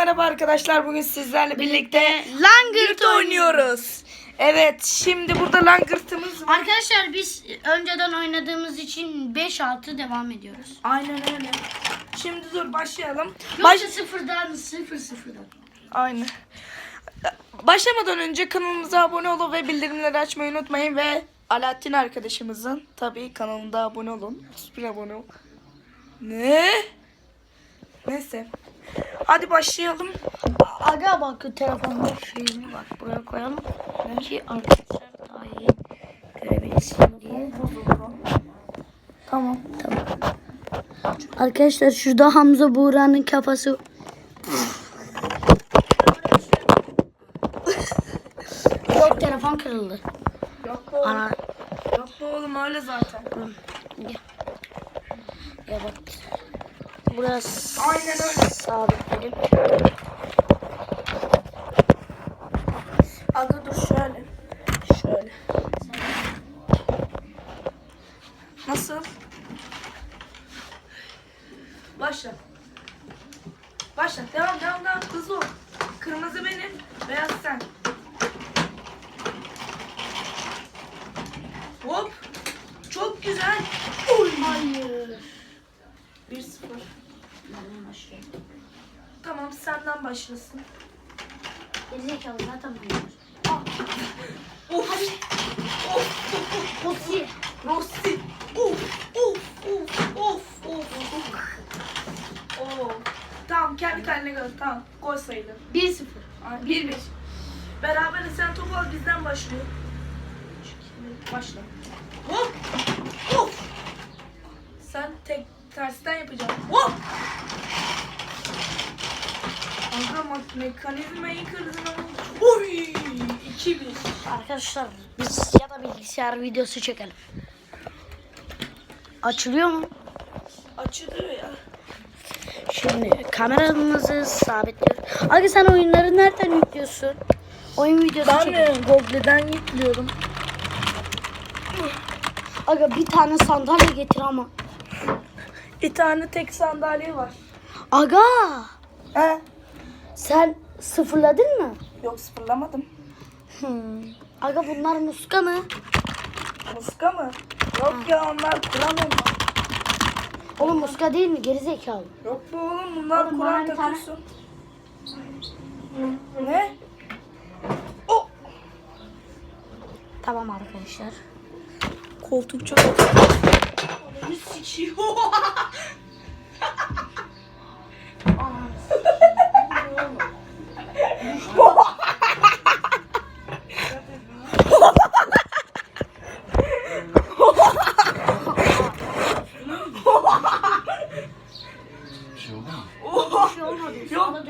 merhaba arkadaşlar. Bugün sizlerle birlikte Langırt oynuyoruz. Evet, şimdi burada langırtımız var. Arkadaşlar biz önceden oynadığımız için 5-6 devam ediyoruz. Aynen öyle. Şimdi dur başlayalım. Yoksa Baş... sıfırdan sıfır sıfırdan. Aynen. Başlamadan önce kanalımıza abone olun ve bildirimleri açmayı unutmayın ve Alaaddin arkadaşımızın tabii kanalında abone olun. Bir abone ol. Ne? Neyse. Hadi başlayalım. Aga bak telefonda şeyini bak buraya koyalım. Ki arkadaşlar daha iyi görebilsin diye. Tamam. Tamam. Arkadaşlar şurada Hamza Buğra'nın kafası. Yok telefon kırıldı. Yok be oğlum. Ana Yok be oğlum öyle zaten. ya. Ya bak. Burası Aynen öyle. sabitledim. Aga dur şöyle. Şöyle. Nasıl? Başla. Başla. Devam devam devam. Hızlı ol. Kırmızı benim. Beyaz sen. Hop. Çok güzel. Oy. Hayır. 1-0. Tamam senden başlasın. Gerizekalı zaten bunlar. Of. Of. Posi. Rossi. Uf, uf, uf, of, of, of. Oo. Tamam kendi kendine gol. Tamam. Gol sayılır. 1-0. Ay, Bir bir. Beraber sen topu al bizden başlıyor. Başla. Hop. Of. Sen tek tersten yapacaksın. Hop. Kanka mak- mekanizmayı kırdın ama. Oy. 2-1. Arkadaşlar biz ya da bilgisayar videosu çekelim. Açılıyor mu? Açılıyor ya. Şimdi kameramızı sabitliyoruz. Abi sen oyunları nereden yüklüyorsun? Oyun videosu Ben çekelim. Google'den yüklüyorum. Aga bir tane sandalye getir ama. Bir tane tek sandalye var. Aga He? Sen sıfırladın mı? Yok sıfırlamadım. Hmm. Aga bunlar muska mı? Muska mı? Yok ya onlar Kur'an onlar. Oğlum muska değil mi? Gerizekalı. Yok bu oğlum bunlar Oğlum, Kur'an bir tane- takıyorsun. Ne? O Tamam arkadaşlar. koltuk çok Ananı sikiyor.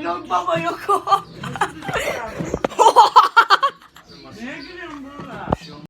yok baba yok.